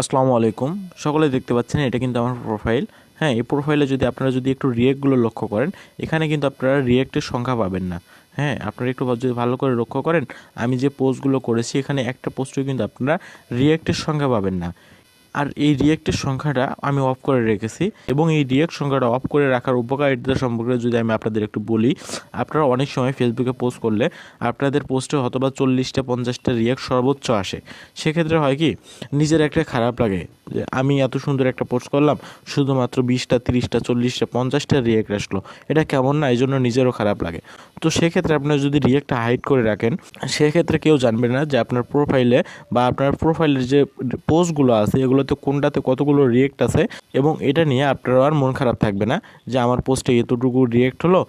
আসসালামু আলাইকুম। সকলে দেখতে পাচ্ছেন, এটা কিন্তু আমার প্রোফাইল হ্যাঁ এই প্রোফাইলে যদি আপনারা যদি একটু রিয়েক্টগুলো লক্ষ্য করেন, এখানে কিন্তু আপনারা রিয়েক্টের সংখ্যা পাবেন না। হ্যাঁ আপনারা একটু যদি ভালো করে লক্ষ্য করেন, আমি যে পোস্টগুলো করেছি, এখানে একটা পোস্টেও কিন্তু আপনারা রিয়েক্টের সংখ্যা পাবেন না। আর এই রিয়েক্টের সংখ্যাটা আমি অফ করে রেখেছি এবং এই রিয়েক্ট সংখ্যাটা অফ করে রাখার উপকারিতা সম্পর্কে যদি আমি আপনাদের একটু বলি, আপনারা অনেক সময় ফেসবুকে পোস্ট করলে আপনাদের পোস্টে হয়তোবা চল্লিশটা, পঞ্চাশটা রিয়েক্ট সর্বোচ্চ আসে। সেক্ষেত্রে হয় কি, নিজের একটা খারাপ লাগে যে আমি এত সুন্দর একটা পোস্ট করলাম, শুধুমাত্র বিশটা, তিরিশটা, চল্লিশটা, পঞ্চাশটা রিয়েক্ট আসলো। এটা কেমন না এই জন্য নিজেরও খারাপ লাগে। তো সেক্ষেত্রে আপনার যদি রিয়েক্টটা হাইড করে রাখেন, সেক্ষেত্রে কেউ জানবে না যে আপনার প্রোফাইলে বা আপনার প্রোফাইলের যে পোস্টগুলো আছে এগুলোতে কোনটাতে কতগুলো রিয়েক্ট আছে এবং এটা নিয়ে আপনার আর মন খারাপ থাকবে না যে আমার পোস্টে এতটুকু রিয়েক্ট হলো।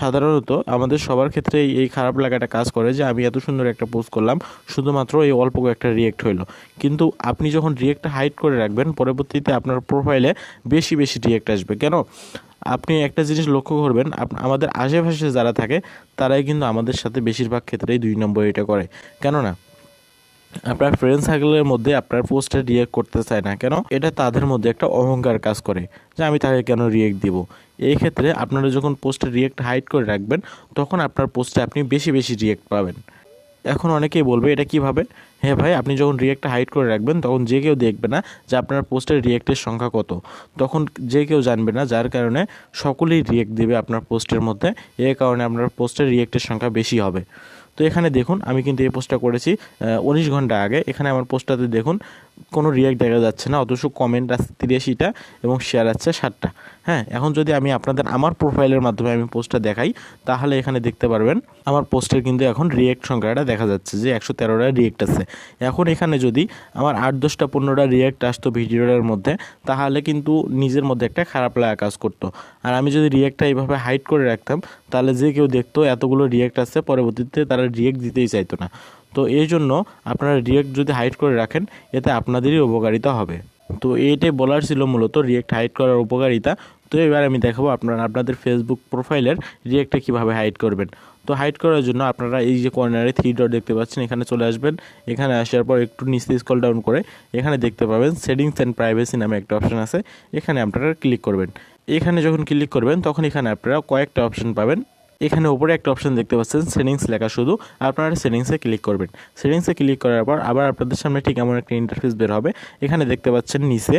সাধারণত আমাদের সবার ক্ষেত্রে এই খারাপ লাগাটা কাজ করে যে আমি এত সুন্দর একটা পোস্ট করলাম, শুধুমাত্র এই অল্প একটা রিয়েক্ট হইল। কিন্তু আপনি যখন রিয়েক্টটা হাইড করে রাখবেন, পরবর্তীতে আপনার প্রোফাইলে বেশি বেশি রিয়েক্ট আসবে। কেন? আপনি একটা জিনিস লক্ষ্য করবেন আমাদের আশেপাশে যারা থাকে, তারাই কিন্তু আমাদের সাথে বেশিরভাগ ক্ষেত্রেই দুই নম্বর এটা করে। কেননা আপনার ফ্রেন্ড সার্কেলের মধ্যে আপনার পোস্টে রিয়েক্ট করতে চায় না। কেন? এটা তাদের মধ্যে একটা অহংকার কাজ করে যে আমি তাকে কেন রিয়েক্ট দিব? এই ক্ষেত্রে আপনারা যখন পোস্টে রিয়েক্ট হাইড করে রাখবেন, তখন আপনার পোস্টে আপনি বেশি বেশি রিয়েক্ট পাবেন। এখন অনেকেই বলবে, এটা কীভাবে? হ্যাঁ ভাই, আপনি যখন রিয়েক্টটা হাইড করে রাখবেন, তখন যে কেউ দেখবে না যে আপনার পোস্টের রিয়েক্টের সংখ্যা কত। তখন যে কেউ জানবে না, যার কারণে সকলেই রিয়েক্ট দেবে আপনার পোস্টের মধ্যে। এ কারণে আপনার পোস্টের রিয়েক্টের সংখ্যা বেশি হবে। তো এখানে দেখুন, আমি কিন্তু এই পোস্টটা করেছি উনিশ ঘণ্টা আগে। এখানে আমার পোস্টটাতে দেখুন কোনো রিয়েক্ট দেখা যাচ্ছে না, অথচ কমেন্ট আছে তিরাশিটা এবং শেয়ার আছে ষাটটা। হ্যাঁ এখন যদি আমি আপনাদের আমার প্রোফাইলের মাধ্যমে আমি পোস্টটা দেখাই, তাহলে এখানে দেখতে পারবেন, আমার পোস্টের কিন্তু এখন রিয়েক্ট সংখ্যাটা দেখা যাচ্ছে যে একশো তেরোটা রিয়েক্ট আছে। এখন এখানে যদি আমার আট, দশটা, পনেরোটা রিয়েক্ট আসতো ভিডিওটার মধ্যে, তাহলে কিন্তু নিজের মধ্যে একটা খারাপ লাগা কাজ করতো। আর আমি যদি রিয়েক্টটা এইভাবে হাইড করে রাখতাম, তাহলে যে কেউ দেখতো এতগুলো রিয়েক্ট আসছে পরবর্তীতে তারা রিয়েক্ট দিতেই চাইতো না। তো এই জন্য আপনারা রিয়েক্ট যদি হাইড করে রাখেন, এতে আপনাদেরই উপকারিতা হবে। তো এইটাই বলার ছিল মূলত রিয়েক্ট হাইড করার উপকারিতা। তো এবার আমি দেখাবো আপনারা, আপনাদের ফেসবুক প্রোফাইলের রিয়েক্টটা কীভাবে হাইড করবেন। তো হাইড করার জন্য আপনারা এই যে কর্নারে থ্রি ডট দেখতে পাচ্ছেন, এখানে চলে আসবেন। এখানে আসার পর একটু নিচে স্কল ডাউন করে এখানে দেখতে পাবেন সেটিংস অ্যান্ড প্রাইভেসি নামে একটা অপশন আছে। এখানে আপনারা ক্লিক করবেন। এখানে যখন ক্লিক করবেন, তখন এখানে আপনারা কয়েকটা অপশন পাবেন। এখানে উপরে একটা অপশন দেখতে পাচ্ছেন সেটিংস লেখা শুধু, আপনারা সেটিংসে ক্লিক করবেন। সেটিংসে ক্লিক করার পর আবার আপনাদের সামনে ঠিক এমন একটা ইন্টারফেস বের হবে। এখানে দেখতে পাচ্ছেন নিচে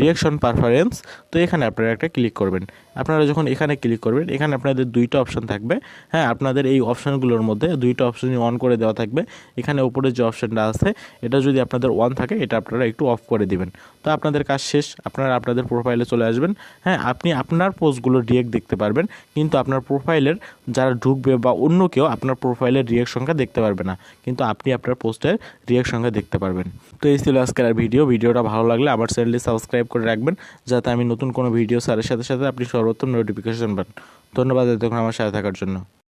রিয়াকশন পারফারেন্স তো এখানে আপনারা একটা ক্লিক করবেন। আপনারা যখন এখানে ক্লিক করবেন, এখানে আপনাদের দুইটা অপশন থাকবে। হ্যাঁ আপনাদের এই অপশনগুলোর মধ্যে দুইটা অপশনই অন করে দেওয়া থাকবে। এখানে উপরে যে অপশনটা আছে, এটা যদি আপনাদের অন থাকে, এটা আপনারা একটু অফ করে দিবেন। তো আপনাদের কাজ শেষ, আপনারা আপনাদের প্রোফাইলে চলে আসবেন। হ্যাঁ আপনি আপনার পোস্টগুলো ডিরেক্ট দেখতে পারবেন, কিন্তু আপনার প্রোফাইলের যারা ঢুকবে বা অন্য কেউ আপনার প্রোফাইলের রিয়েক্ট সংখ্যা দেখতে পারবে না, কিন্তু আপনি আপনার পোস্টের রিয়েক্ট সংখ্যা দেখতে পারবেন। তো এই ছিল আজকের ভিডিও ভিডিওটা ভালো লাগলে আমার চ্যানেলটি সাবস্ক্রাইব করে রাখবেন, যাতে আমি নতুন কোনো ভিডিও স্যারের সাথে সাথে আপনি সর্বোত্তম নোটিফিকেশন পান। ধন্যবাদ এতক্ষণ আমার সাথে থাকার জন্য।